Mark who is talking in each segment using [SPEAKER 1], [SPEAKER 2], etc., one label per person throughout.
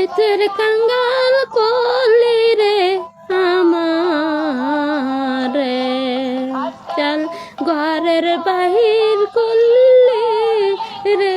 [SPEAKER 1] এতের কাঙ্গাল করলি রে আমার। চাল ঘরের বাহির করলি রে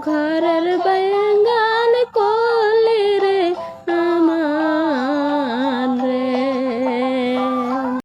[SPEAKER 1] ঘরের বাইরে